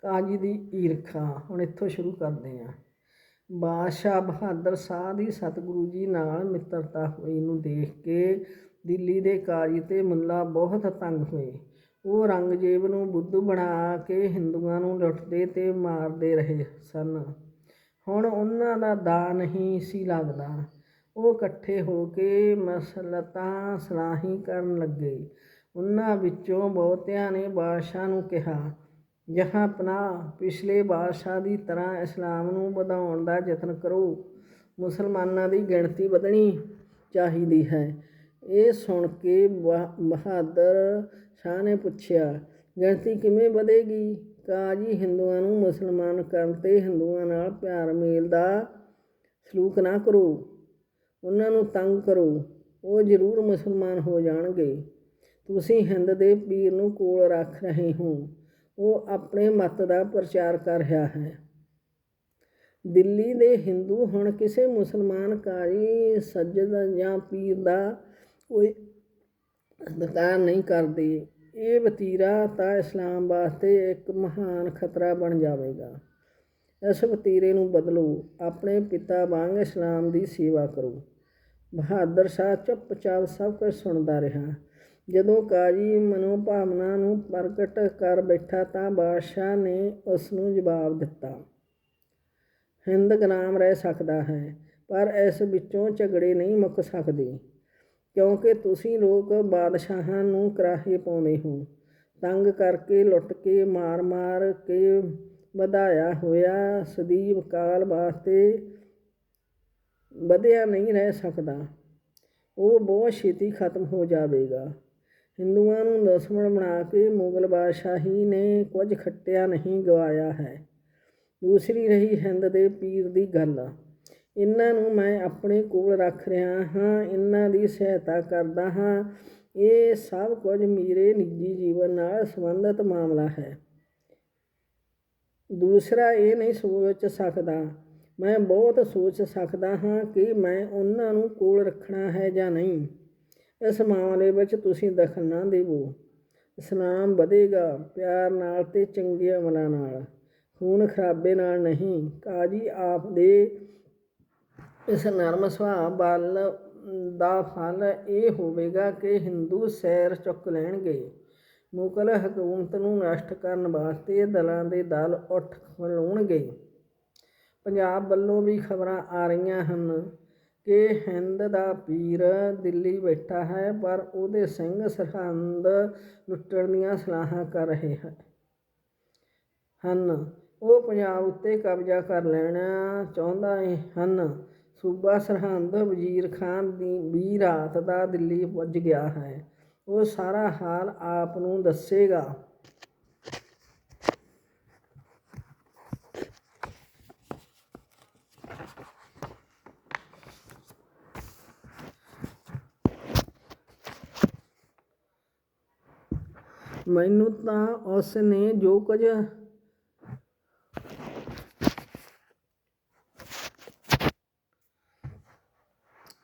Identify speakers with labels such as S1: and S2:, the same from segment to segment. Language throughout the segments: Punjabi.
S1: ਕਾਜੀ ਦੀ ਈਰਖਾ। ਹੁਣ ਇੱਥੋਂ ਸ਼ੁਰੂ ਕਰਦੇ ਹਾਂ। ਬਾਦਸ਼ਾਹ ਬਹਾਦਰ ਸ਼ਾਹ ਦੀ ਸਤਿਗੁਰੂ ਜੀ ਨਾਲ ਮਿੱਤਰਤਾ ਹੋਈ। ਨੂੰ ਦੇਖ ਕੇ ਦਿੱਲੀ ਦੇ ਕਾਜੀ ਤੇ ਮੁੱਲਾ ਬਹੁਤ ਤੰਗ ਹੋਏ। ਉਹ ਰੰਗਜੇਬ ਨੂੰ ਬੁੱਧੂ ਬਣਾ ਕੇ ਹਿੰਦੂਆਂ ਨੂੰ ਲੁੱਟਦੇ ਤੇ ਮਾਰਦੇ ਰਹੇ ਸਨ। ਹੁਣ ਉਹਨਾਂ ਦਾ ਦਾ ਨਹੀਂ ਸੀ ਲੱਗਦਾ। ਉਹ ਇਕੱਠੇ ਹੋ ਕੇ ਮਸਲਤਾਂ ਸਲਾਹੀ ਕਰਨ ਲੱਗੇ। ਉਹਨਾਂ ਵਿੱਚੋਂ ਬਹੁਤਿਆਂ ਨੇ ਬਾਦਸ਼ਾਹ ਨੂੰ ਕਿਹਾ ਜਹਾਂ ਆਪਣਾ ਪਿਛਲੇ ਬਾਦਸ਼ਾਹ ਦੀ ਤਰ੍ਹਾਂ ਇਸਲਾਮ ਨੂੰ ਵਧਾਉਣ ਦਾ ਯਤਨ ਕਰੋ। ਮੁਸਲਮਾਨਾਂ ਦੀ ਗਿਣਤੀ ਵਧਣੀ ਚਾਹੀਦੀ ਹੈ। ਇਹ ਸੁਣ ਕੇ ਬਹਾ- ਬਹਾਦਰ ਸ਼ਾਹ ਨੇ ਪੁੱਛਿਆ, ਗਿਣਤੀ ਕਿਵੇਂ ਵਧੇਗੀ? ਕਾਜੀ ਹਿੰਦੂਆਂ ਨੂੰ ਮੁਸਲਮਾਨ ਕਰਨ ਤੇ ਹਿੰਦੂਆਂ ਨਾਲ ਪਿਆਰ ਮੇਲ ਦਾ ਸਲੂਕ ਨਾ ਕਰੋ। ਉਹਨਾਂ ਨੂੰ ਤੰਗ ਕਰੋ। ਉਹ ਜ਼ਰੂਰ ਮੁਸਲਮਾਨ ਹੋ ਜਾਣਗੇ। ਤੁਸੀਂ ਹਿੰਦ ਦੇ ਪੀਰ ਨੂੰ ਕੋਲ ਰੱਖ ਰਹੇ ਹੋ। ਉਹ ਆਪਣੇ ਮਤ ਦਾ ਪ੍ਰਚਾਰ ਕਰ ਰਿਹਾ ਹੈ। ਦਿੱਲੀ ਦੇ ਹਿੰਦੂ ਹੁਣ ਕਿਸੇ ਮੁਸਲਮਾਨ ਕਾਰੀ ਸੱਜਦ ਜਾਂ ਪੀਰ ਦਾ ਕੋਈ ਅਧਿਕਾਰ ਨਹੀਂ ਕਰਦੇ। ਇਹ ਵਤੀਰਾ ਤਾਂ ਇਸਲਾਮ ਵਾਸਤੇ ਇੱਕ ਮਹਾਨ ਖਤਰਾ ਬਣ ਜਾਵੇਗਾ। ਇਸ ਵਤੀਰੇ ਨੂੰ ਬਦਲੋ, ਆਪਣੇ ਪਿਤਾ ਵਾਂਗ ਇਸਲਾਮ ਦੀ ਸੇਵਾ ਕਰੋ। ਬਹਾਦਰ ਸ਼ਾਹ ਚੁੱਪਚਾਪ ਸਭ ਕੁਝ ਸੁਣਦਾ ਰਿਹਾ। ਜਦੋਂ ਕਾਜੀ ਮਨੋਭਾਵਨਾ ਨੂੰ ਪ੍ਰਗਟ ਕਰ ਬੈਠਾ ਤਾਂ ਬਾਦਸ਼ਾਹ ਨੇ ਉਸ ਨੂੰ ਜਵਾਬ ਦਿੱਤਾ, ਹਿੰਦ ਗੁਲਾਮ ਰਹਿ ਸਕਦਾ ਹੈ, ਪਰ ਇਸ ਵਿੱਚੋਂ ਝਗੜੇ ਨਹੀਂ ਮੁੱਕ ਸਕਦੇ, ਕਿਉਂਕਿ ਤੁਸੀਂ ਲੋਕ ਬਾਦਸ਼ਾਹਾਂ ਨੂੰ ਕਰਾਹੇ ਪਾਉਂਦੇ ਹੋ ਤੰਗ ਕਰਕੇ ਲੁੱਟ ਕੇ ਮਾਰ-ਮਾਰ ਕੇ ਵਧਾਇਆ ਹੋਇਆ ਸਦੀਵ ਕਾਲ ਵਾਸਤੇ ਵਧਿਆ ਨਹੀਂ ਰਹਿ ਸਕਦਾ। ਉਹ ਬਹੁਤ ਛੇਤੀ ਖਤਮ ਹੋ ਜਾਵੇਗਾ। ਹਿੰਦੂਆਂ ਨੂੰ ਦੁਸ਼ਮਣ ਬਣਾ ਕੇ ਮੁਗਲ ਬਾਦਸ਼ਾਹੀ ਨੇ ਕੁਝ ਖੱਟਿਆ ਨਹੀਂ ਗਵਾਇਆ ਹੈ। ਦੂਸਰੀ ਰਹੀ ਹਿੰਦ ਦੇ ਪੀਰ ਦੀ ਗੱਲ। ਇਹਨਾਂ ਨੂੰ ਮੈਂ ਆਪਣੇ ਕੋਲ ਰੱਖ ਰਿਹਾ ਹਾਂ, ਇਹਨਾਂ ਦੀ ਸਹਾਇਤਾ ਕਰਦਾ ਹਾਂ। ਇਹ ਸਭ ਕੁਝ ਮੇਰੇ ਨਿੱਜੀ ਜੀਵਨ ਨਾਲ ਸੰਬੰਧਿਤ ਮਾਮਲਾ ਹੈ। ਦੂਸਰਾ ਇਹ ਨਹੀਂ ਸੋਚ ਸਕਦਾ। ਮੈਂ ਬਹੁਤ ਸੋਚ ਸਕਦਾ ਹਾਂ ਕਿ ਮੈਂ ਉਹਨਾਂ ਨੂੰ ਕੋਲ ਰੱਖਣਾ ਹੈ ਜਾਂ ਨਹੀਂ। ਇਸ ਮਾਮਲੇ ਵਿੱਚ ਤੁਸੀਂ ਦਖਲ ਨਾ ਦੇਵੋ। ਇਸਲਾਮ ਵਧੇਗਾ ਪਿਆਰ ਨਾਲ ਤੇ ਚੰਗੇ ਅਮਲਾਂ ਨਾਲ। ਖੂਨ ਖਰਾਬੇ ਨਾਲ ਨਹੀਂ, ਕਾਜੀ ਆਪ ਦੇ ਇਸ ਨਰਮ ਸੁਭਾਅ ਬਲ ਦਾ ਫਲ ਇਹ ਹੋਵੇਗਾ ਕਿ ਹਿੰਦੂ ਸੈਰ ਚੁੱਕ ਲੈਣਗੇ। ਮੁਗਲ ਹਕੂਮਤ ਨੂੰ ਨਸ਼ਟ ਕਰਨ ਵਾਸਤੇ ਦਲਾਂ ਦੇ ਦਲ ਉੱਠ ਖਲੋਣਗੇ। ਪੰਜਾਬ ਵੱਲੋਂ ਵੀ ਖਬਰਾਂ ਆ ਰਹੀਆਂ ਹਨ। ਕਿ ਹਿੰਦ ਦਾ ਪੀਰ ਦਿੱਲੀ ਬੈਠਾ ਹੈ, ਪਰ ਉਹਦੇ ਸਿੰਘ ਸਰਹੰਦ ਲੁੱਟਣ ਦੀਆਂ ਸਲਾਹਾਂ ਕਰ ਰਹੇ ਹਨ ਹਨ। ਉਹ ਪੰਜਾਬ ਉੱਤੇ ਕਬਜ਼ਾ ਕਰ ਲੈਣਾ ਚਾਹੁੰਦਾ ਹੈ ਹਨ। ਸੂਬਾ ਸਰਹੰਦ ਵਜ਼ੀਰ ਖਾਨ ਦੀ ਵੀ ਰਾਤ ਦਾ ਦਿੱਲੀ ਪੁੱਜ ਗਿਆ ਹੈ। ਉਹ ਸਾਰਾ ਹਾਲ ਆਪ ਨੂੰ ਦੱਸੇਗਾ। ਮੈਨੂੰ ਤਾਂ ਉਸ ਨੇ ਜੋ ਕੁਝ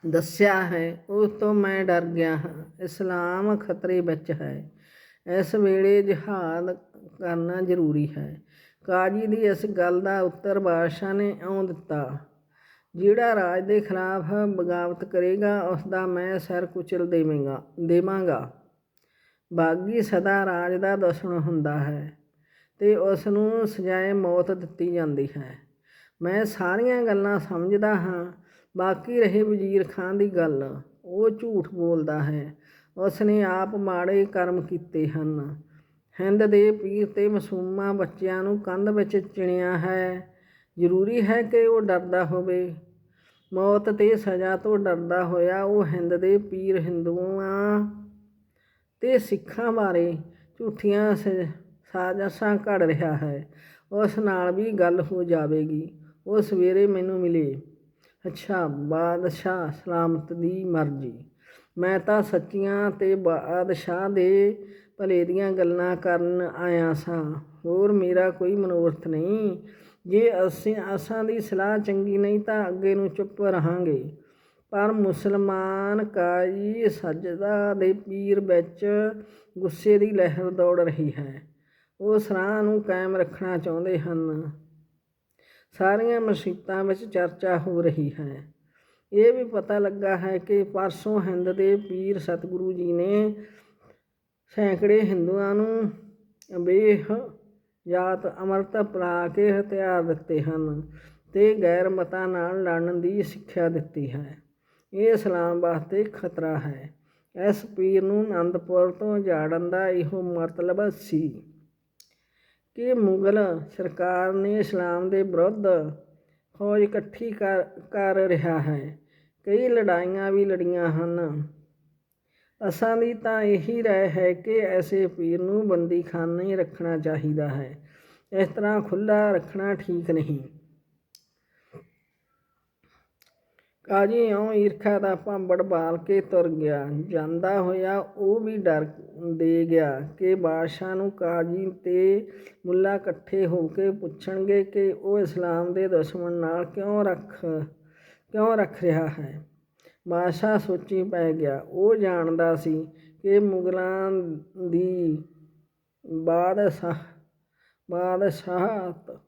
S1: ਦੱਸਿਆ ਹੈ, ਉਸ ਤੋਂ ਮੈਂ ਡਰ ਗਿਆ ਹਾਂ। ਇਸਲਾਮ ਖਤਰੇ ਵਿੱਚ ਹੈ। ਇਸ ਵੇਲੇ ਜਹਾਦ ਕਰਨਾ ਜ਼ਰੂਰੀ ਹੈ। ਕਾਜੀ ਦੀ ਇਸ ਗੱਲ ਦਾ ਉੱਤਰ ਬਾਦਸ਼ਾਹ ਨੇ ਆਉਂ ਦਿੱਤਾ, ਜਿਹੜਾ ਰਾਜ ਦੇ ਖਿਲਾਫ ਬਗਾਵਤ ਕਰੇਗਾ ਉਸ ਦਾ ਮੈਂ ਸਿਰ ਕੁਚਲ ਦੇਵਾਂਗਾ ਦੇਵਾਂਗਾ। ਬਾਗੀ ਸਦਾ ਰਾਜ ਦਾ ਦੁਸ਼ਮਣ ਹੁੰਦਾ ਹੈ ਤੇ ਉਸ ਨੂੰ ਸਜ਼ਾਏ ਮੌਤ ਦਿੱਤੀ ਜਾਂਦੀ ਹੈ। ਮੈਂ ਸਾਰੀਆਂ ਗੱਲਾਂ ਸਮਝਦਾ ਹਾਂ, ਬਾਕੀ ਰਹੇ ਵਜ਼ੀਰ ਖਾਂ ਦੀ ਗੱਲ, ਉਹ ਝੂਠ ਬੋਲਦਾ ਹੈ। ਉਸ ਨੇ ਆਪ ਮਾੜੇ ਕਰਮ ਕੀਤੇ ਹਨ। ਹਿੰਦ ਦੇ ਪੀਰ ਤੇ ਮਾਸੂਮਾਂ ਬੱਚਿਆਂ ਨੂੰ ਕੰਧ ਵਿੱਚ ਚਿਣਿਆ ਹੈ। ਜ਼ਰੂਰੀ ਹੈ ਕਿ ਉਹ ਡਰਦਾ ਹੋਵੇ। ਮੌਤ ਤੇ ਸਜ਼ਾ ਤੋਂ ਡਰਦਾ ਹੋਇਆ ਉਹ ਹਿੰਦ ਦੇ ਪੀਰ ਹਿੰਦੂਆਂ ਤੇ ਸਿੱਖਾਂ ਬਾਰੇ ਝੂਠੀਆਂ ਸ- ਸਾਜ਼ਿਸ਼ਾਂ ਘੜ ਰਿਹਾ ਹੈ। ਉਸ ਨਾਲ ਵੀ ਗੱਲ ਹੋ ਜਾਵੇਗੀ। ਉਹ ਸਵੇਰੇ ਮੈਨੂੰ ਮਿਲੇ। ਅੱਛਾ, ਬਾਦਸ਼ਾਹ ਸਲਾਮਤ ਦੀ ਮਰਜ਼ੀ। ਮੈਂ ਤਾਂ ਸੱਚੀਆਂ ਤੇ ਬਾਦਸ਼ਾਹ ਦੇ ਭਲੇ ਦੀਆਂ ਗੱਲਾਂ ਕਰਨ ਆਇਆ ਸਾਂ। ਹੋਰ ਮੇਰਾ ਕੋਈ ਮਨੋਰਥ ਨਹੀਂ। ਜੇ ਅਸੀਂ, ਅਸਾਂ ਦੀ ਸਲਾਹ ਚੰਗੀ ਨਹੀਂ ਤਾਂ ਅੱਗੇ ਨੂੰ ਚੁੱਪ ਰਹਾਂਗੇ। ਪਰ ਮੁਸਲਮਾਨ ਕਾਜੀ ਸਜਦਾ ਦੇ ਪੀਰ ਵਿੱਚ ਗੁੱਸੇ ਦੀ ਲਹਿਰ ਦੌੜ ਰਹੀ ਹੈ। ਉਹ ਸਰਾਂ ਨੂੰ ਕਾਇਮ ਰੱਖਣਾ ਚਾਹੁੰਦੇ ਹਨ। ਸਾਰੀਆਂ ਮਸੀਤਾਂ ਵਿੱਚ ਚਰਚਾ ਹੋ ਰਹੀ ਹੈ। ਇਹ ਵੀ ਪਤਾ ਲੱਗਾ ਹੈ ਕਿ ਪਰਸੋਂ ਹਿੰਦ ਦੇ ਪੀਰ ਸਤਿਗੁਰੂ ਜੀ ਨੇ ਸੈਂਕੜੇ ਹਿੰਦੂਆਂ ਨੂੰ ਅਬੇਹ ਜਾਤ ਅਮਰਤ ਪਲਾ ਕੇ ਹਥਿਆਰ ਦਿੱਤੇ ਹਨ ਤੇ ਗੈਰ ਮਤਾਂ ਨਾਲ ਲੜਨ ਦੀ ਸਿੱਖਿਆ ਦਿੱਤੀ ਹੈ। ਇਹ ਇਸਲਾਮ ਵਾਸਤੇ ਖਤਰਾ ਹੈ। ਇਸ ਪੀਰ ਨੂੰ ਅਨੰਦਪੁਰ ਤੋਂ ਝਾੜਨ ਦਾ ਇਹੋ ਮਤਲਬ ਸੀ ਕਿ ਮੁਗਲ ਸਰਕਾਰ ਨੇ ਇਸਲਾਮ ਦੇ ਵਿਰੁੱਧ ਫੌਜ ਇਕੱਠੀ ਕਰ ਕਰ ਰਿਹਾ ਹੈ। ਕਈ ਲੜਾਈਆਂ ਵੀ ਲੜੀਆਂ ਹਨ। ਅਸਾਂ ਦੀ ਤਾਂ ਇਹੀ ਰਾਏ ਹੈ ਕਿ ਐਸੇ ਪੀਰ ਨੂੰ ਬੰਦੀਖਾਨੇ ਰੱਖਣਾ ਚਾਹੀਦਾ ਹੈ। ਇਸ ਤਰ੍ਹਾਂ ਖੁੱਲਾ ਰੱਖਣਾ ਠੀਕ ਨਹੀਂ। ਕਾਜੀ ਇਉਂ ਈਰਖਾ ਦਾ ਭਾਂਬੜ ਬਾਲ ਕੇ ਤੁਰ ਗਿਆ। ਜਾਂਦਾ ਹੋਇਆ ਉਹ ਵੀ ਡਰ ਦੇ ਗਿਆ ਕਿ ਬਾਦਸ਼ਾਹ ਨੂੰ ਕਾਜੀ ਤੇ ਮੁੱਲਾ ਇਕੱਠੇ ਹੋ ਕੇ ਪੁੱਛਣਗੇ ਕਿ ਉਹ ਇਸਲਾਮ ਦੇ ਦੁਸ਼ਮਣ ਨਾਲ ਕਿਉਂ ਰੱਖ ਕਿਉਂ ਰੱਖ ਰਿਹਾ ਹੈ। ਬਾਦਸ਼ਾਹ ਸੋਚੀ ਪੈ ਗਿਆ। ਉਹ ਜਾਣਦਾ ਸੀ ਕਿ ਮੁਗਲਾਂ ਦੀ ਬਾਦਸ਼ਾਹ, ਬਾਦਸ਼ਾਹਤ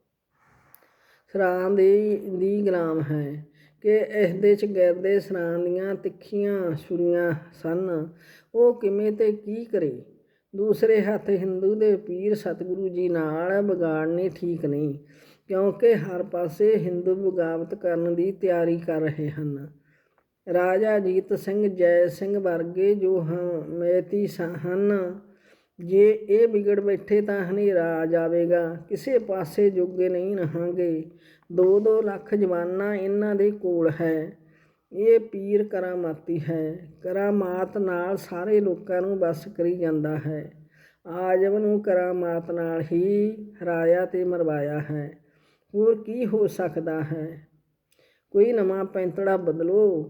S1: ਸਰਾਂ ਦੀ ਦੀ ਗੁਲਾਮ ਹੈ। ਕਿ ਇਸ ਦੇ ਚਗਿਰਦੇ ਸਰਾਂ ਦੀਆਂ ਤਿੱਖੀਆਂ, ਛੁਰੀਆਂ ਸਨ। ਉਹ ਕਿਵੇਂ ਤੇ ਕੀ ਕਰੇ? ਦੂਸਰੇ ਹੱਥ ਹਿੰਦੂ ਦੇ ਪੀਰ ਸਤਿਗੁਰੂ ਜੀ ਨਾਲ ਵਿਗਾੜਨੀ ਠੀਕ ਨਹੀਂ, ਕਿਉਂਕਿ ਹਰ ਪਾਸੇ ਹਿੰਦੂ ਬਗਾਵਤ ਕਰਨ ਦੀ ਤਿਆਰੀ ਕਰ ਰਹੇ ਹਨ। ਰਾਜਾ ਅਜੀਤ ਸਿੰਘ ਜੈ ਸਿੰਘ ਵਰਗੇ ਜੋ ਹਾਂ ਮੈਤੀ ਸ- ਹਨ। ਜੇ ਇਹ ਵਿਗੜ ਬੈਠੇ ਤਾਂ ਹਨੇਰਾ ਆ ਜਾਵੇਗਾ। ਕਿਸੇ ਪਾਸੇ ਜੋਗੇ ਨਹੀਂ ਰਹਾਂਗੇ। 2-2 ਲੱਖ ਜਵਾਨਾਂ ਇਹਨਾਂ ਦੇ ਕੋਲ ਹੈ। ਇਹ ਪੀਰ ਕਰਾਮਾਤੀ ਹੈ। ਕਰਾਮਾਤ ਨਾਲ ਸਾਰੇ ਲੋਕਾਂ ਨੂੰ ਬਸ ਕਰੀ ਜਾਂਦਾ ਹੈ। ਆਜਮ ਨੂੰ ਕਰਾਮਾਤ ਨਾਲ ਹੀ ਹਰਾਇਆ ਤੇ ਮਰਵਾਇਆ ਹੈ। ਹੋਰ ਕੀ ਹੋ ਸਕਦਾ ਹੈ? ਕੋਈ ਨਵਾਂ ਪੈਂਤੜਾ ਬਦਲੋ।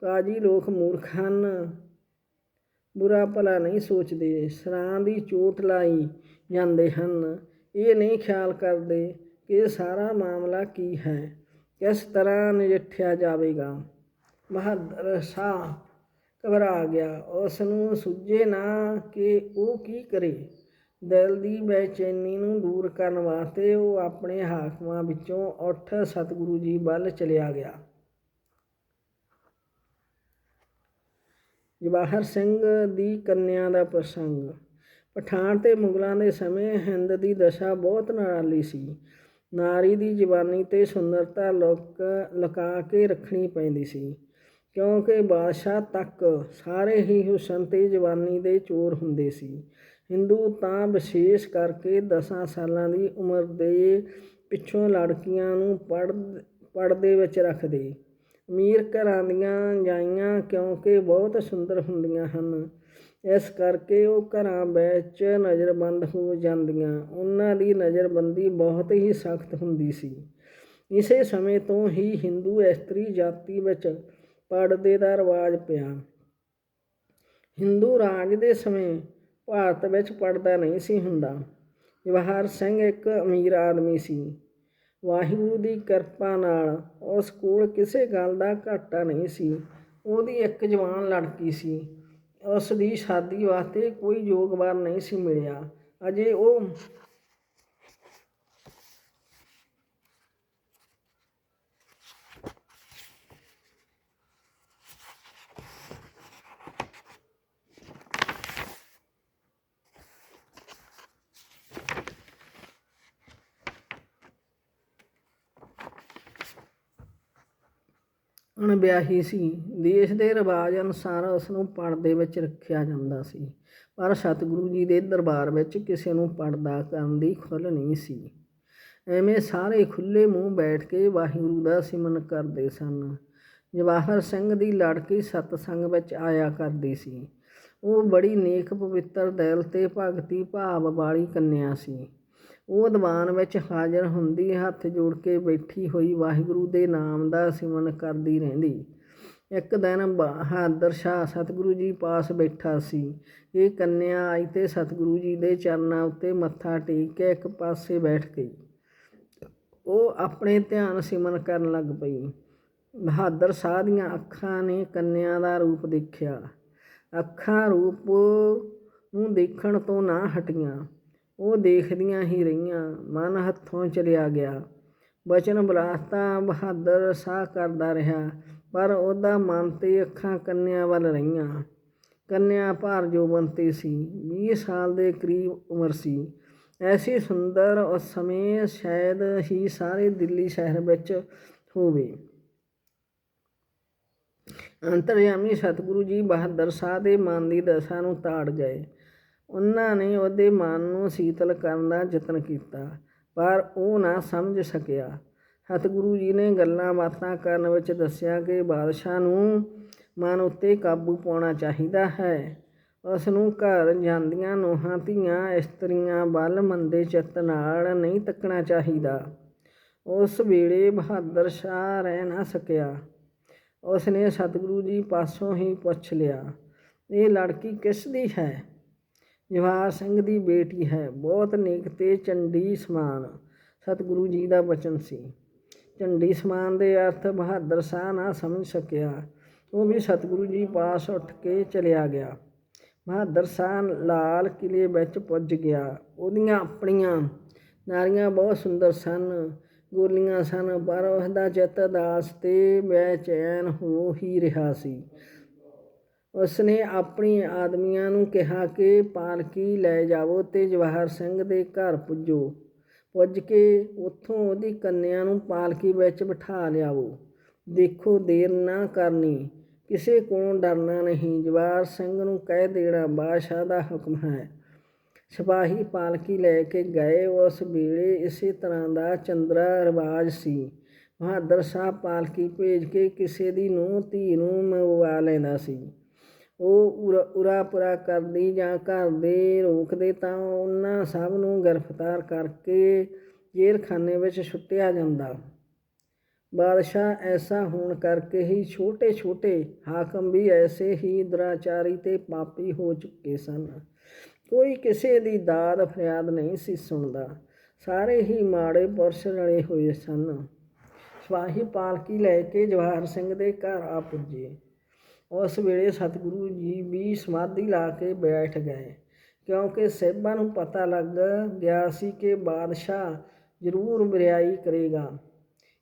S1: ਕਾਜੀ ਲੋਕ ਮੂਰਖ ਹਨ। ਬੁਰਾ ਭਲਾ ਨਹੀਂ ਸੋਚਦੇ। ਸਰਾਂ ਦੀ ਚੋਟ ਲਾਈ ਜਾਂਦੇ ਹਨ। ਇਹ ਨਹੀਂ ਖਿਆਲ ਕਰਦੇ ਇਹ ਸਾਰਾ ਮਾਮਲਾ ਕੀ ਹੈ? ਕਿਸ ਤਰ੍ਹਾਂ ਨਜਿੱਠਿਆ ਜਾਵੇਗਾ? ਬਹਾਦਰ ਸ਼ਾਹ ਘਬਰਾ ਗਿਆ। ਉਸ ਨੂੰ ਸੁੱਝੇ ਨਾ ਕਿ ਉਹ ਕੀ ਕਰੇ। ਦਿਲ ਦੀ ਬੇਚੈਨੀ ਨੂੰ ਦੂਰ ਕਰਨ ਵਾਸਤੇ ਉਹ ਆਪਣੇ ਹਾਕਮਾਂ ਵਿੱਚੋਂ ਉੱਠ ਸਤਿਗੁਰੂ ਜੀ ਵੱਲ ਚਲਿਆ ਗਿਆ। ਜਵਾਹਰ ਸਿੰਘ ਦੀ ਕੰਨਿਆ ਦਾ ਪ੍ਰਸੰਗ। ਪਠਾਨ ਤੇ ਮੁਗਲਾਂ ਦੇ ਸਮੇਂ ਹਿੰਦ ਦੀ ਦਸ਼ਾ ਬਹੁਤ ਨਿਰਾਲੀ ਸੀ। ਨਾਰੀ ਦੀ ਜਵਾਨੀ ਤੇ ਸੁੰਦਰਤਾ ਲੁਕ, ਲੁਕਾ ਕੇ ਰੱਖਣੀ ਪੈਂਦੀ ਸੀ। ਕਿਉਂਕਿ ਬਾਦਸ਼ਾਹ ਤੱਕ ਸਾਰੇ ਹੀ ਹੁਸਨ ਤੇ ਜਵਾਨੀ ਦੇ ਚੋਰ ਹੁੰਦੇ ਸੀ। ਹਿੰਦੂ ਤਾਂ ਵਿਸ਼ੇਸ਼ ਕਰਕੇ 10 ਸਾਲਾਂ ਦੀ ਉਮਰ ਦੇ ਪਿੱਛੋਂ ਲੜਕੀਆਂ ਨੂੰ ਪੜ ਪੜਦੇ ਵਿੱਚ ਰੱਖਦੇ। ਅਮੀਰ ਘਰਾਂ ਦੀਆਂ ਜਾਈਆਂ ਕਿਉਂਕਿ ਬਹੁਤ ਸੁੰਦਰ ਹੁੰਦੀਆਂ ਹਨ। ਇਸ ਕਰਕੇ ਉਹ ਘਰਾਂ ਵਿੱਚ ਨਜ਼ਰਬੰਦ ਹੋ ਜਾਂਦੀਆਂ। ਉਹਨਾਂ ਦੀ ਨਜ਼ਰਬੰਦੀ ਬਹੁਤ ਹੀ ਸਖਤ ਹੁੰਦੀ ਸੀ। ਇਸੇ ਸਮੇਂ ਤੋਂ ਹੀ ਹਿੰਦੂ ਇਸਤਰੀ ਜਾਤੀ ਵਿੱਚ ਪਰਦੇ ਦਾ ਰਿਵਾਜ ਪਿਆ। ਹਿੰਦੂ ਰਾਜ ਦੇ ਸਮੇਂ ਭਾਰਤ ਵਿੱਚ ਪਰਦਾ ਨਹੀਂ ਸੀ ਹੁੰਦਾ। ਜਵਾਹਰ ਸਿੰਘ ਇੱਕ ਅਮੀਰ ਆਦਮੀ ਸੀ। ਵਾਹਿਗੁਰੂ ਦੀ ਕਿਰਪਾ ਨਾਲ ਉਸ ਕੋਲ ਕਿਸੇ ਗੱਲ ਦਾ ਘਾਟਾ ਨਹੀਂ ਸੀ। ਉਹਦੀ ਇੱਕ ਜਵਾਨ ਲੜਕੀ ਸੀ। ਉਸ ਦੀ ਸ਼ਾਦੀ ਵਾਸਤੇ ਕੋਈ ਯੋਗਵਾਰ ਨਹੀਂ ਸੀ ਮਿਲਿਆ। ਅਜੇ ਉਹ ਅਣਵਿਆਹੀ ਸੀ। ਦੇਸ਼ ਦੇ ਰਿਵਾਜ ਅਨੁਸਾਰ ਉਸ ਨੂੰ ਪਰਦੇ ਵਿੱਚ ਰੱਖਿਆ ਜਾਂਦਾ ਸੀ। ਪਰ ਸਤਿਗੁਰੂ ਜੀ ਦੇ ਦਰਬਾਰ ਵਿੱਚ ਕਿਸੇ ਨੂੰ ਪਰਦਾ ਕਰਨ ਦੀ ਖੁੱਲ੍ਹ ਨਹੀਂ ਸੀ। ਐਵੇਂ ਸਾਰੇ ਖੁੱਲੇ ਮੂੰਹ ਬੈਠ ਕੇ ਵਾਹਿਗੁਰੂ ਦਾ ਸਿਮਨ ਕਰਦੇ ਸਨ। ਜਵਾਹਰ ਸਿੰਘ ਦੀ ਲੜਕੀ ਸਤਸੰਗ ਵਿੱਚ ਆਇਆ ਕਰਦੀ ਸੀ। ਉਹ ਬੜੀ ਨੇਕ ਪਵਿੱਤਰ ਦਿਲ ਤੇ ਭਗਤੀ ਭਾਵ ਵਾਲੀ ਕੰਨਿਆ ਸੀ। ਉਹ ਦੀਵਾਨ ਵਿੱਚ ਹਾਜ਼ਰ ਹੁੰਦੀ ਹੱਥ ਜੋੜ ਕੇ ਬੈਠੀ ਹੋਈ ਵਾਹਿਗੁਰੂ ਦੇ ਨਾਮ ਦਾ ਸਿਮਰਨ ਕਰਦੀ ਰਹਿੰਦੀ। ਇੱਕ ਦਿਨ ਬਹਾਦਰ ਸ਼ਾਹ ਸਤਿਗੁਰੂ ਜੀ ਪਾਸ ਬੈਠਾ ਸੀ। ਇਹ ਕੰਨਿਆ ਆਈ ਤੇ ਸਤਿਗੁਰੂ ਜੀ ਦੇ ਚਰਨਾਂ ਉੱਤੇ ਮੱਥਾ ਟੇਕ ਕੇ ਇੱਕ ਪਾਸੇ ਬੈਠ ਗਈ। ਉਹ ਆਪਣੇ ਧਿਆਨ ਸਿਮਰਨ ਕਰਨ ਲੱਗ ਪਈ। ਬਹਾਦਰ ਸ਼ਾਹ ਦੀਆਂ ਅੱਖਾਂ ਨੇ ਕੰਨਿਆ ਦਾ ਰੂਪ ਦੇਖਿਆ। ਅੱਖਾਂ ਰੂਪ ਨੂੰ ਦੇਖਣ ਤੋਂ ਨਾ ਹਟੀਆਂ। ਉਹ ਦੇਖਦੀਆਂ ਹੀ ਰਹੀਆਂ, ਮਨ ਹੱਥੋਂ ਚਲਿਆ ਗਿਆ। ਬਚਨ ਬਲਾਸਤਾ ਬਹਾਦਰ ਸਾਹ ਕਰਦਾ ਰਿਹਾ, ਪਰ ਉਹਦਾ ਮਨ ਤੇ ਅੱਖਾਂ ਕੰਨਿਆ ਵੱਲ ਰਹੀਆਂ। ਕੰਨਿਆ ਭਾਰ ਜੋਬੰਤੀ ਸੀ 20 ਸਾਲ ਦੇ ਕਰੀਬ ਉਮਰ ਸੀ। ਐਸੀ ਸੁੰਦਰ ਉਸ ਸਮੇਂ ਸ਼ਾਇਦ ਹੀ ਸਾਰੇ ਦਿੱਲੀ ਸ਼ਹਿਰ ਵਿੱਚ ਹੋਵੇ। ਅੰਤਰਯਾਮੀ ਸਤਿਗੁਰੂ ਜੀ ਬਹਾਦਰ ਸਾਹ ਦੇ ਮਨ ਦੀ ਦਸ਼ਾ ਨੂੰ ਤਾੜ ਗਏ। ਉਹਨਾਂ ਨੇ ਉਹਦੇ ਮਨ ਨੂੰ ਸੀਤਲ ਕਰਨ ਦਾ ਯਤਨ ਕੀਤਾ, ਪਰ ਉਹ ਨਾ ਸਮਝ ਸਕਿਆ। ਸਤਿਗੁਰੂ ਜੀ ਨੇ ਗੱਲਾਂ ਬਾਤਾਂ ਕਰਨ ਵਿੱਚ ਦੱਸਿਆ ਕਿ ਬਾਦਸ਼ਾਹ ਨੂੰ ਮਨ ਉੱਤੇ ਕਾਬੂ ਪਾਉਣਾ ਚਾਹੀਦਾ ਹੈ। ਉਸ ਨੂੰ ਘਰ ਜਾਂਦੀਆਂ ਨੋਹਾਂ, ਧੀਆਂ, ਇਸਤਰੀਆਂ ਵੱਲ ਮੰਦੇ ਚਿੱਤ ਨਾਲ ਨਹੀਂ ਤੱਕਣਾ ਚਾਹੀਦਾ। ਉਸ ਵੇਲੇ ਬਹਾਦਰ ਸ਼ਾਹ ਰਹਿ ਨਾ ਸਕਿਆ। ਉਸ ਨੇ ਸਤਿਗੁਰੂ ਜੀ ਪਾਸੋਂ ਹੀ ਪੁੱਛ ਲਿਆ, ਇਹ ਲੜਕੀ ਕਿਸ ਦੀ ਹੈ? ਜਵਾਹਰ ਸਿੰਘ ਦੀ ਬੇਟੀ ਹੈ। ਬਹੁਤ ਨੇਕ ਤੇ ਚੰਡੀ ਸਮਾਨ, ਸਤਿਗੁਰੂ ਜੀ ਦਾ ਬਚਨ ਸੀ। ਚੰਡੀ ਸਮਾਨ ਦੇ ਅਰਥ ਬਹਾਦਰ ਸ਼ਾਹ ਨਾ ਸਮਝ ਸਕਿਆ, ਉਹ ਵੀ ਸਤਿਗੁਰੂ ਜੀ ਪਾਸ ਉੱਠ ਕੇ ਚਲਿਆ ਗਿਆ। ਬਹਾਦਰ ਸ਼ਾਹ ਲਾਲ ਕਿਲੇ ਵਿੱਚ ਪੁੱਜ ਗਿਆ। ਉਹਦੀਆਂ ਆਪਣੀਆਂ ਨਾਰੀਆਂ ਬਹੁਤ ਸੁੰਦਰ ਸਨ, ਗੋਲੀਆਂ ਸਨ, ਪਰ ਉਸਦਾ ਚਿੱਤ ਦਾਸ ਤੇ ਬੇਚੈਨ ਹੋ ਹੀ ਰਿਹਾ ਸੀ। ਉਸਨੇ ਆਪਣੇ ਆਦਮੀਆਂ ਨੂੰ ਕਿਹਾ ਕਿ, ਪਾਲਕੀ ਲੈ ਜਾਵੋ ਤੇ ਜਵਾਹਰ ਸਿੰਘ ਦੇ ਘਰ ਪੁੱਜੋ। ਪੁੱਜ ਕੇ ਉੱਥੋਂ ਉਹਦੀ ਕੰਨਿਆ ਨੂੰ ਪਾਲਕੀ ਵਿੱਚ ਬਿਠਾ ਲਿਆਵੋ। ਦੇਖੋ, ਦੇਰ ਨਾ ਕਰਨੀ। ਕਿਸੇ ਕੋਲੋਂ ਡਰਨਾ ਨਹੀਂ। ਜਵਾਹਰ ਸਿੰਘ ਨੂੰ ਕਹਿ ਦੇਣਾ, ਬਾਦਸ਼ਾਹ ਦਾ ਹੁਕਮ ਹੈ। ਸਿਪਾਹੀ ਪਾਲਕੀ ਲੈ ਕੇ ਗਏ। ਉਸ ਵੇਲੇ ਇਸੇ ਤਰ੍ਹਾਂ ਦਾ ਚੰਦਰਾ ਰਿਵਾਜ ਸੀ। ਬਹਾਦਰ ਸਾਹਿਬ ਪਾਲਕੀ ਭੇਜ ਕੇ ਕਿਸੇ ਦੀ ਨੂੰਹ ਧੀ ਨੂੰ ਮੰਗਵਾ ਲੈਂਦਾ ਸੀ। ਉਹ ਉਰਾ ਉਰਾ ਪੁਰਾ ਕਰਦੀ ਜਾਂ ਘਰ ਦੇ ਰੋਕਦੇ ਤਾਂ ਉਹਨਾਂ ਸਭ ਨੂੰ ਗ੍ਰਿਫਤਾਰ ਕਰਕੇ ਜੇਲਖਾਨੇ ਵਿੱਚ ਸੁੱਟਿਆ ਜਾਂਦਾ। ਬਾਦਸ਼ਾਹ ਐਸਾ ਹੋਣ ਕਰਕੇ ਹੀ ਛੋਟੇ ਛੋਟੇ ਹਾਕਮ ਵੀ ਐਸੇ ਹੀ ਦੁਰਾਚਾਰੀ ਤੇ ਪਾਪੀ ਹੋ ਚੁੱਕੇ ਸਨ। ਕੋਈ ਕਿਸੇ ਦੀ ਦਾਦ ਫਰਿਆਦ ਨਹੀਂ ਸੀ ਸੁਣਦਾ। ਸਾਰੇ ਹੀ ਮਾੜੇ ਪੁਰਸ਼ ਰਲੇ ਹੋਏ ਸਨ। ਸਿਪਾਹੀ ਪਾਲਕੀ ਲੈ ਕੇ ਜਵਾਹਰ ਸਿੰਘ ਦੇ ਘਰ ਆ ਪੁੱਜੇ। ਉਸ ਵੇਲੇ ਸਤਿਗੁਰੂ ਜੀ ਵੀ ਸਮਾਧੀ ਲਾ ਕੇ ਬੈਠ ਗਏ, ਕਿਉਂਕਿ ਸਹਿਬਾਂ ਨੂੰ ਪਤਾ ਲੱਗ ਗਿਆ ਸੀ ਕਿ ਬਾਦਸ਼ਾਹ ਜ਼ਰੂਰ ਬਰਿਆਈ ਕਰੇਗਾ।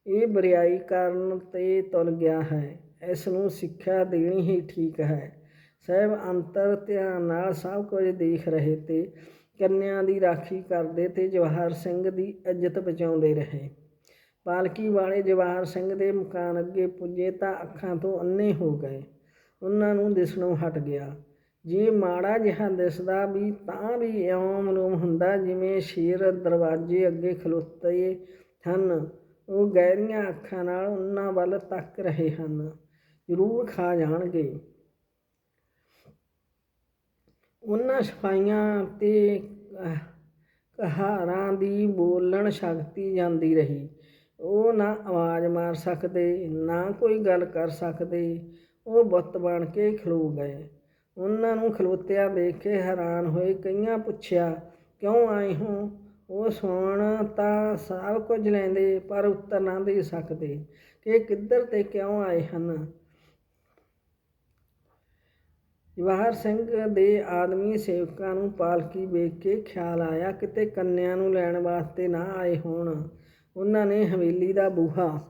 S1: ਇਹ ਬਰਿਆਈ ਕਰਨ ਤੇ ਤੁਲ ਗਿਆ ਹੈ, ਇਸ ਨੂੰ ਸਿੱਖਿਆ ਦੇਣੀ ਹੀ ਠੀਕ ਹੈ। ਸਹਿਬ ਅੰਤਰ ਧਿਆਨ ਨਾਲ ਸਭ ਕੁਝ ਦੇਖ ਰਹੇ ਤੇ ਕੰਨਿਆਂ ਦੀ ਰਾਖੀ ਕਰਦੇ ਤੇ ਜਵਾਹਰ ਸਿੰਘ ਦੀ ਇੱਜ਼ਤ ਬਚਾਉਂਦੇ ਰਹੇ। ਪਾਲਕੀ ਵਾਲੇ ਜਵਾਹਰ ਸਿੰਘ ਦੇ ਮਕਾਨ ਅੱਗੇ ਪੁੱਜੇ ਤਾਂ ਅੱਖਾਂ ਤੋਂ ਅੰਨੇ ਹੋ ਗਏ। ਉਹਨਾਂ ਨੂੰ ਦਿਸਣੋਂ ਹਟ ਗਿਆ। ਜੇ ਮਾੜਾ ਜਿਹਾ ਦਿਸਦਾ ਵੀ ਤਾਂ ਵੀ ਇਉਂ ਮਲੂਮ ਹੁੰਦਾ ਜਿਵੇਂ ਸ਼ੇਰ ਦਰਵਾਜ਼ੇ ਅੱਗੇ ਖਲੋਤੇ ਹਨ। ਉਹ ਗਹਿਰੀਆਂ ਅੱਖਾਂ ਨਾਲ ਉਹਨਾਂ ਵੱਲ ਤੱਕ ਰਹੇ ਹਨ। ਜ਼ਰੂਰ ਖਾ ਜਾਣਗੇ। ਉਹਨਾਂ ਸਫਾਈਆਂ ਤੇ ਕਹਾਰਾਂ ਦੀ ਬੋਲਣ ਸ਼ਕਤੀ ਜਾਂਦੀ ਰਹੀ। ਉਹ ਨਾ ਆਵਾਜ਼ ਮਾਰ ਸਕਦੇ, ਨਾ ਕੋਈ ਗੱਲ ਕਰ ਸਕਦੇ। ਉਹ ਬੁੱਤ ਬਣ ਕੇ ਖਲੋ ਗਏ। ਉਹਨਾਂ ਨੂੰ ਖਲੋਤਿਆਂ ਦੇਖ ਕੇ ਹੈਰਾਨ ਹੋਏ ਕਈਆਂ ਪੁੱਛਿਆ, ਕਿਉਂ ਆਏ ਹੋ? ਉਹ ਸੁਣ ਤਾਂ ਸਭ ਕੁਝ ਲੈਂਦੇ, ਪਰ ਉੱਤਰ ਨਾ ਦੇ ਸਕਦੇ ਕਿ ਕਿੱਧਰ ਤੇ ਕਿਉਂ ਆਏ ਹਨ? ਜਵਾਹਰ ਸਿੰਘ ਦੇ ਆਦਮੀ ਸੇਵਕਾਂ ਨੂੰ ਪਾਲਕੀ ਵੇਖ ਕੇ ਖਿਆਲ ਆਇਆ, ਕਿਤੇ ਕੰਨਿਆਂ ਨੂੰ ਲੈਣ ਵਾਸਤੇ ਨਾ ਆਏ ਹੋਣ। ਉਹਨਾਂ ਨੇ ਹਵੇਲੀ ਦਾ ਬੂਹਾ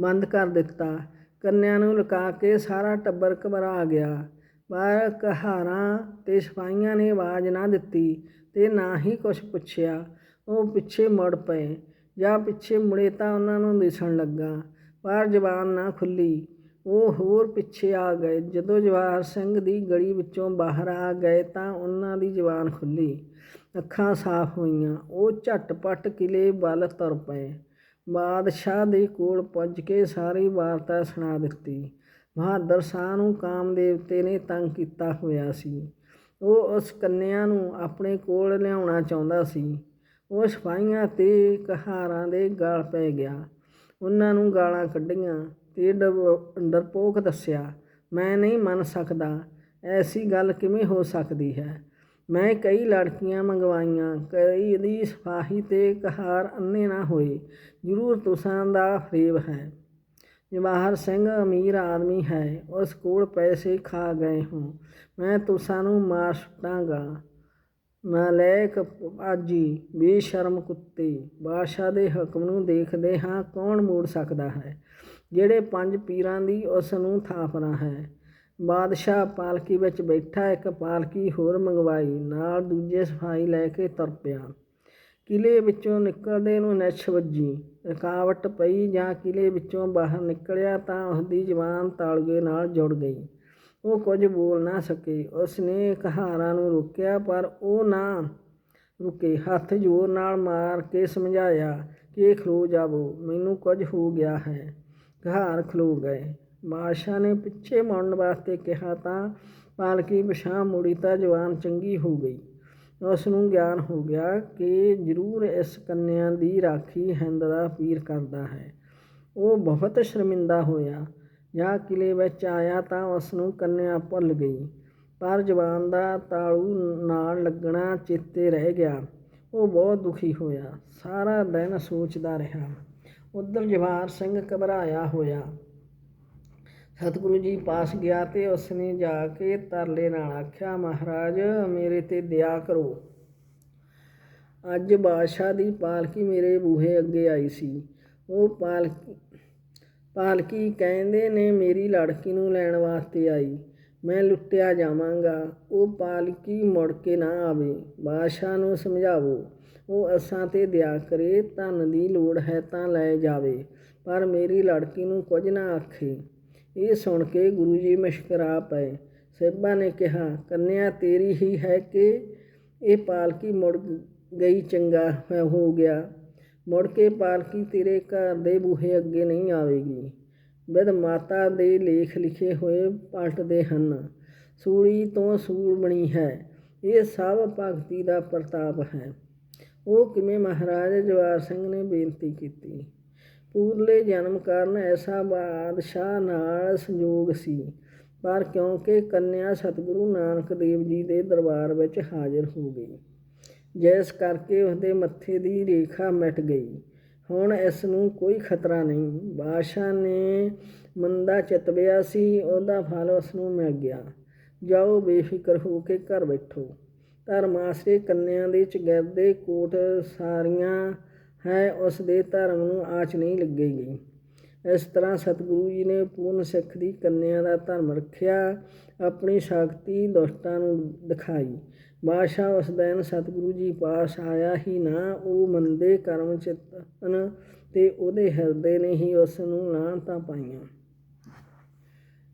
S1: ਬੰਦ ਕਰ ਦਿੱਤਾ। ਕੰਨਿਆਂ ਨੂੰ ਲੁਕਾ ਕੇ ਸਾਰਾ ਟੱਬਰ ਘਬਰਾ ਗਿਆ। ਬਾਹਰ ਕਹਾਰਾਂ ਤੇ ਸਿਪਾਹੀਆਂ ਨੇ ਆਵਾਜ਼ ਨਾ ਦਿੱਤੀ ਤੇ ਨਾ ਹੀ ਕੁਝ ਪੁੱਛਿਆ। ਉਹ ਪਿੱਛੇ ਮੁੜ ਪਏ ਜਾਂ ਪਿੱਛੇ ਮੁੜੇ ਤਾਂ ਉਹਨਾਂ ਨੂੰ ਦਿਸਣ ਲੱਗਾ, ਪਰ ਜ਼ਬਾਨ ਨਾ ਖੁੱਲੀ। ਉਹ ਹੋਰ ਪਿੱਛੇ ਆ ਗਏ। ਜਦੋਂ ਜਵਾਹਰ ਸਿੰਘ ਦੀ ਗਲੀ ਵਿੱਚੋਂ ਬਾਹਰ ਆ ਗਏ ਤਾਂ ਉਹਨਾਂ ਦੀ ਜ਼ਬਾਨ ਖੁੱਲੀ। ਅੱਖਾਂ ਸਾਫ਼ ਹੋਈਆਂ। ਉਹ ਝਟਪਟ ਕਿਲੇ ਵੱਲ ਤੁਰ ਪਏ। ਬਾਦਸ਼ਾਹ ਦੇ ਕੋਲ ਪੁੱਜ ਕੇ ਸਾਰੀ ਵਾਰਤਾ ਸੁਣਾ ਦਿੱਤੀ। ਬਹਾਦਰ ਸ਼ਾਹ ਨੂੰ ਕਾਮ ਦੇਵਤੇ ਨੇ ਤੰਗ ਕੀਤਾ ਹੋਇਆ ਸੀ। ਉਹ ਉਸ ਕੰਨਿਆ ਨੂੰ ਆਪਣੇ ਕੋਲ ਲਿਆਉਣਾ ਚਾਹੁੰਦਾ ਸੀ। ਉਹ ਸਿਪਾਹੀਆਂ ਤੇ ਕਹਾਰਾਂ ਦੇ ਗਾਲ ਪੈ ਗਿਆ। ਉਹਨਾਂ ਨੂੰ ਗਾਲਾਂ ਕੱਢੀਆਂ ਤੇ ਡਰ- ਡਰਪੋਕ ਦੱਸਿਆ, ਮੈਂ ਨਹੀਂ ਮੰਨ ਸਕਦਾ। ਐਸੀ ਗੱਲ ਕਿਵੇਂ ਹੋ ਸਕਦੀ ਹੈ? ਮੈਂ ਕਈ ਲੜਕੀਆਂ ਮੰਗਵਾਈਆਂ, ਕਈ ਦੀ ਸਿਪਾਹੀ ਤੇ ਕਹਾਰ ਅੰਨੇ ਨਾ ਹੋਏ। ਜ਼ਰੂਰ ਤੁਸਾਂ ਦਾ ਫਰੇਬ ਹੈ। ਜਵਾਹਰ ਸਿੰਘ ਅਮੀਰ ਆਦਮੀ ਹੈ, ਉਸ ਕੋਲ ਪੈਸੇ ਖਾ ਗਏ ਹੋ। ਮੈਂ ਤੁਸਾਂ ਨੂੰ ਮਾਰ ਸੁੱਟਾਂਗਾ। ਨਾਲੇਕ ਆਜੀ ਬੇਸ਼ਰਮ ਕੁੱਤੇ, ਬਾਦਸ਼ਾਹ ਦੇ ਹੁਕਮ ਨੂੰ ਦੇਖਦੇ ਹਾਂ ਕੌਣ ਮੋੜ ਸਕਦਾ ਹੈ? ਜਿਹੜੇ ਪੰਜ ਪੀਰਾਂ ਦੀ ਉਸ ਨੂੰ ਥਾਪਣਾ ਹੈ। ਬਾਦਸ਼ਾਹ ਪਾਲਕੀ ਵਿੱਚ ਬੈਠਾ, ਇੱਕ ਪਾਲਕੀ ਹੋਰ ਮੰਗਵਾਈ, ਨਾਲ ਦੂਜੇ ਸਫ਼ਾਈ ਲੈ ਕੇ ਤੁਰ ਪਿਆ। ਕਿਲੇ ਵਿੱਚੋਂ ਨਿਕਲਦੇ ਨੂੰ ਨਿਛ ਵੱਜੀ। ਰੁਕਾਵਟ ਪਈ ਜਾਂ ਕਿਲੇ ਵਿੱਚੋਂ ਬਾਹਰ ਨਿਕਲਿਆ ਤਾਂ ਉਸਦੀ ਜ਼ਬਾਨ ਤਾਲਗੇ ਨਾਲ ਜੁੜ ਗਈ। ਉਹ ਕੁਝ ਬੋਲ ਨਾ ਸਕੇ। ਉਸਨੇ ਕਹਾਰਾਂ ਨੂੰ ਰੋਕਿਆ, ਪਰ ਉਹ ਨਾ ਰੁਕੇ। ਹੱਥ ਜ਼ੋਰ ਨਾਲ ਮਾਰ ਕੇ ਸਮਝਾਇਆ ਕਿ ਖਲੋ ਜਾਵੋ, ਮੈਨੂੰ ਕੁਝ ਹੋ ਗਿਆ ਹੈ। ਕਹਾਰ ਖਲੋ ਗਏ। ਬਾਦਸ਼ਾਹ ਨੇ ਪਿੱਛੇ ਮੁੜਨ ਵਾਸਤੇ ਕਿਹਾ ਤਾਂ ਪਾਲਕੀ ਪਿਛਾਂਹ ਮੁੜੀ ਤਾਂ ਜਵਾਨ ਚੰਗੀ ਹੋ ਗਈ। ਉਸ ਨੂੰ ਗਿਆਨ ਹੋ ਗਿਆ ਕਿ ਜ਼ਰੂਰ ਇਸ ਕੰਨਿਆ ਦੀ ਰਾਖੀ ਹਿੰਦ ਦਾ ਪੀਰ ਕਰਦਾ ਹੈ। ਉਹ ਬਹੁਤ ਸ਼ਰਮਿੰਦਾ ਹੋਇਆ। ਜਾਂ ਕਿਲੇ ਵਿੱਚ ਆਇਆ ਤਾਂ ਉਸ ਨੂੰ ਕੰਨਿਆ ਭੁੱਲ ਗਈ। ਪਰ ਜਵਾਨ ਦਾ ਤਾਲੂ ਨਾਲ ਲੱਗਣਾ ਚੇਤੇ ਰਹਿ ਗਿਆ। ਉਹ ਬਹੁਤ ਦੁਖੀ ਹੋਇਆ। ਸਾਰਾ ਦਿਨ ਸੋਚਦਾ ਰਿਹਾ। ਉਧਰ ਜਵਾਹਰ ਸਿੰਘ ਘਬਰਾਇਆ ਹੋਇਆ। ਸਤਿਗੁਰੂ ਜੀ ਪਾਸ ਗਿਆ ਤੇ ਉਸਨੇ ਜਾ ਕੇ ਤਰਲੇ ਨਾਲ ਆਖਿਆ, ਮਹਾਰਾਜ, ਮੇਰੇ ਤੇ ਦਇਆ ਕਰੋ। ਅੱਜ ਬਾਦਸ਼ਾਹ ਦੀ ਪਾਲਕੀ ਮੇਰੇ ਬੂਹੇ ਅੱਗੇ ਆਈ ਸੀ। ਉਹ ਪਾਲਕੀ ਪਾਲਕੀ ਕਹਿੰਦੇ ਨੇ, ਮੇਰੀ ਲੜਕੀ ਨੂੰ ਲੈਣ ਵਾਸਤੇ ਆਈ। ਮੈਂ ਲੁੱਟਿਆ ਜਾਵਾਂਗਾ। ਉਹ ਪਾਲਕੀ ਮੁੜ ਕੇ ਨਾ ਆਵੇ। ਬਾਦਸ਼ਾਹ ਨੂੰ ਸਮਝਾਵੋ, ਉਹ ਅਸਾਂ ਤੇ ਦਇਆ ਕਰੇ, ਧਨ ਦੀ ਲੋੜ ਹੈ ਤਾਂ ਲੈ ਜਾਵੇ। ਪਰ ਮੇਰੀ ਲੜਕੀ ਨੂੰ ਕੁਝ ਨਾ ਆਖੇ। ਇਹ ਸੁਣ ਕੇ ਗੁਰੂ ਜੀ ਮੁਸਕਰਾ ਪਏ। ਸਹਿਬਾ ਨੇ ਕਿਹਾ, ਕੰਨਿਆ, ਤੇਰੀ ਹੀ ਹੈ ਕਿ ਇਹ ਪਾਲਕੀ ਮੁੜ ਗਈ ਚੰਗਾ ਹੋ ਗਿਆ। ਮੁੜ ਕੇ ਪਾਲਕੀ ਤੇਰੇ ਘਰ ਦੇ ਬੂਹੇ ਅੱਗੇ ਨਹੀਂ ਆਵੇਗੀ। ਵਿਦ ਮਾਤਾ ਦੇ ਲੇਖ ਲਿਖੇ ਹੋਏ ਪਲਟਦੇ ਹਨ। ਸੂਲੀ ਤੋਂ ਸੂਲ ਬਣੀ ਹੈ। ਇਹ ਸਭ ਭਗਤੀ ਦਾ ਪ੍ਰਤਾਪ ਹੈ। ਉਹ ਕਿਵੇਂ ਮਹਾਰਾਜ ਜਵਾਰ ਸਿੰਘ ਨੇ ਬੇਨਤੀ ਕੀਤੀ। ਪੂਰਲੇ ਜਨਮ ਕਾਰਨ ਐਸਾ ਬਾਦਸ਼ਾਹ ਨਾਲ ਸੰਯੋਗ ਸੀ। ਪਰ ਕਿਉਂਕਿ ਕੰਨਿਆ ਸਤਿਗੁਰੂ ਨਾਨਕ ਦੇਵ ਜੀ ਦੇ ਦਰਬਾਰ ਵਿੱਚ ਹਾਜ਼ਰ ਹੋ ਗਈ, ਜਿਸ ਕਰਕੇ ਉਸਦੇ ਮੱਥੇ ਦੀ ਰੇਖਾ ਮਿਟ ਗਈ। ਹੁਣ ਇਸ ਨੂੰ ਕੋਈ ਖਤਰਾ ਨਹੀਂ। ਬਾਦਸ਼ਾਹ ਨੇ ਮੰਦਾ ਚਿਤਵਿਆ ਸੀ, ਉਹਦਾ ਫਲ ਉਸ ਨੂੰ ਮਿਲ ਗਿਆ। ਜਾਓ ਬੇਫਿਕਰ ਹੋ ਕੇ ਘਰ ਬੈਠੋ। ਧਰਮਾਸਰੇ ਕੰਨਿਆਂ ਦੇ ਚਗਿਰਦੇ ਕੋਟ ਸਾਰੀਆਂ ਹੈ, ਉਸ ਦੇ ਧਰਮ ਨੂੰ ਆਚ ਨਹੀਂ ਲੱਗੇਗੀ। ਇਸ ਤਰ੍ਹਾਂ ਸਤਿਗੁਰੂ ਜੀ ਨੇ ਪੂਰਨ ਸਿੱਖ ਦੀ ਕੰਨਿਆ ਦਾ ਧਰਮ ਰੱਖਿਆ, ਆਪਣੀ ਸ਼ਕਤੀ ਦੁਸ਼ਟਾਂ ਨੂੰ ਦਿਖਾਈ। ਬਾਦਸ਼ਾਹ ਉਸ ਦਿਨ ਸਤਿਗੁਰੂ ਜੀ ਪਾਸ ਆਇਆ ਹੀ ਨਾ, ਉਹ ਮੰਦੇ ਕਰਮ ਚਿਤਨ ਤੇ ਉਹਦੇ ਹਿਰਦੇ ਨੇ ਹੀ ਉਸ ਨੂੰ ਲਾਹਨਤਾਂ ਪਾਈਆਂ।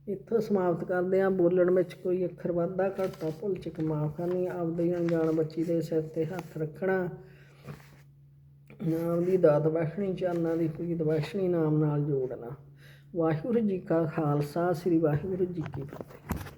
S1: ਇੱਥੋਂ ਸਮਾਪਤ ਕਰਦੇ ਹਾਂ। ਬੋਲਣ ਵਿੱਚ ਕੋਈ ਅੱਖਰ ਵਾਧਾ ਘਾਟਾ ਭੁੱਲ ਚੁੱਕ, ਮਾਫ ਕਰਨੀ। ਆਪਦੀ ਅਣਜਾਣ ਬੱਚੀ ਦੇ ਸਿਰ ਤੇ ਹੱਥ ਰੱਖਣਾ। ਨਾਮ ਦੀ ਦਾਤ ਬਖਸ਼ਣੀ ਚਾਨਾਂ ਦੀ ਪ੍ਰੀਤ ਬਖਸ਼ਣੀ ਨਾਮ ਨਾਲ ਜੋੜਨਾ। ਵਾਹਿਗੁਰੂ ਜੀ ਕਾ ਖਾਲਸਾ, ਸ੍ਰੀ ਵਾਹਿਗੁਰੂ ਜੀ ਕੀ ਫਤਿਹ।